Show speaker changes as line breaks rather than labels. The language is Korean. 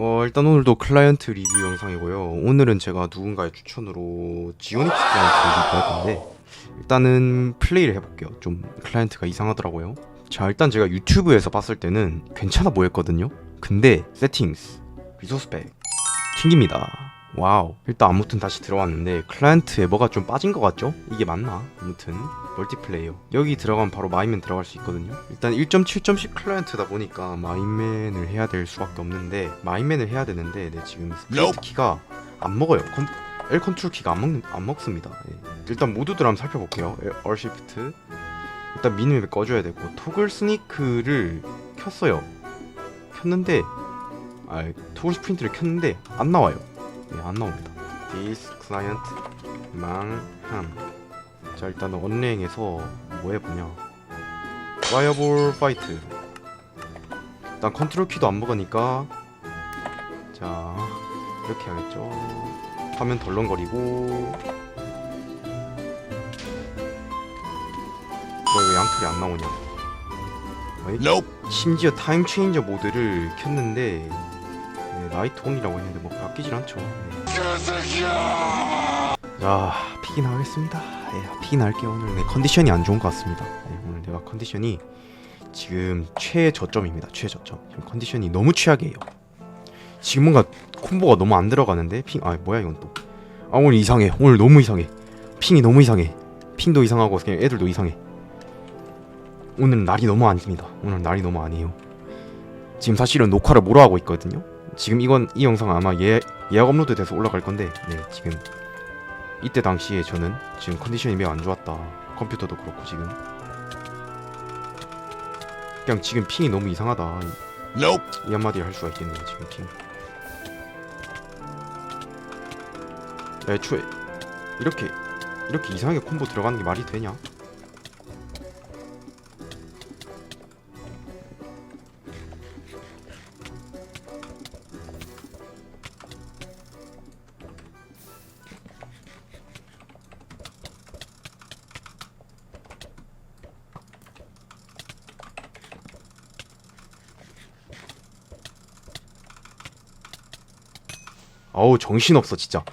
어 일단 오늘도 클라이언트 리뷰 영상이고요. 오늘은 제가 누군가의 추천으로 지오닉스 클라이언트 리뷰 할 건데 일단은 플레이를 해볼게요. 좀 클라이언트가 이상하더라고요. 자 일단 제가 유튜브에서 봤을 때는 괜찮아 보였거든요. 근데 세팅스, 리소스 백 튕깁니다. 와우. 일단 아무튼 다시 들어왔는데 클라이언트에 뭐가 좀 빠진 것 같죠? 이게 맞나? 아무튼 멀티플레이어 여기 들어가면 바로 마인맨 들어갈 수 있거든요. 일단 1.7.10 클라이언트다 보니까 마인맨을 해야 될 수밖에 없는데 마인맨을 해야 되는데 네, 지금 스플리트 키가 안 먹어요. 컨, L 컨트롤 키가 안, 먹는, 안 먹습니다. 예. 일단 모두들 한번 살펴볼게요. R 시프트 일단 미니맵 꺼줘야 되고 토글 스니크를 켰어요. 켰는데 아 토글 스프린트를 켰는데 안 나와요. 네, 안 나옵니다. This client 망함. 자 일단 언랭에서 뭐 해보냐. Viable fight. 일단 컨트롤 키도 안 먹으니까 자 이렇게 하겠죠. 화면 덜렁거리고 뭐왜 양털이 안 나오냐? 어이? 심지어 타임 체인저 모드를 켰는데 네, 라이트 온이라고 했는데 뭐 바뀌질 않죠. 네. 자 피긴 하겠습니다. 예, 피긴 할게요 오늘 내 컨디션이 안 좋은 것 같습니다. 네, 오늘 내가 컨디션이 지금 최저점입니다. 최저점. 지금 컨디션이 너무 최악이에요. 지금 뭔가 콤보가 너무 안 들어가는데 핑 아 뭐야 이건 또. 아 오늘 이상해. 오늘 너무 이상해. 핑이 너무 이상해. 핑도 이상하고 그냥 애들도 이상해. 오늘 날이 너무 아닙니다. 오늘 날이 너무 아니에요. 지금 사실은 녹화를 뭐로 하고 있거든요. 지금 이건 이 영상 아마 예 예약 업로드 돼서 올라갈 건데, 네 지금 이때 당시에 저는 지금 컨디션이 매우 안 좋았다. 컴퓨터도 그렇고 지금 그냥 지금 핑이 너무 이상하다. 이 한마디 할 수가 있겠네요. 지금 핑. 야, 애초에 이렇게 이렇게 이상하게 콤보 들어가는 게 말이 되냐? 어우 정신없어 진짜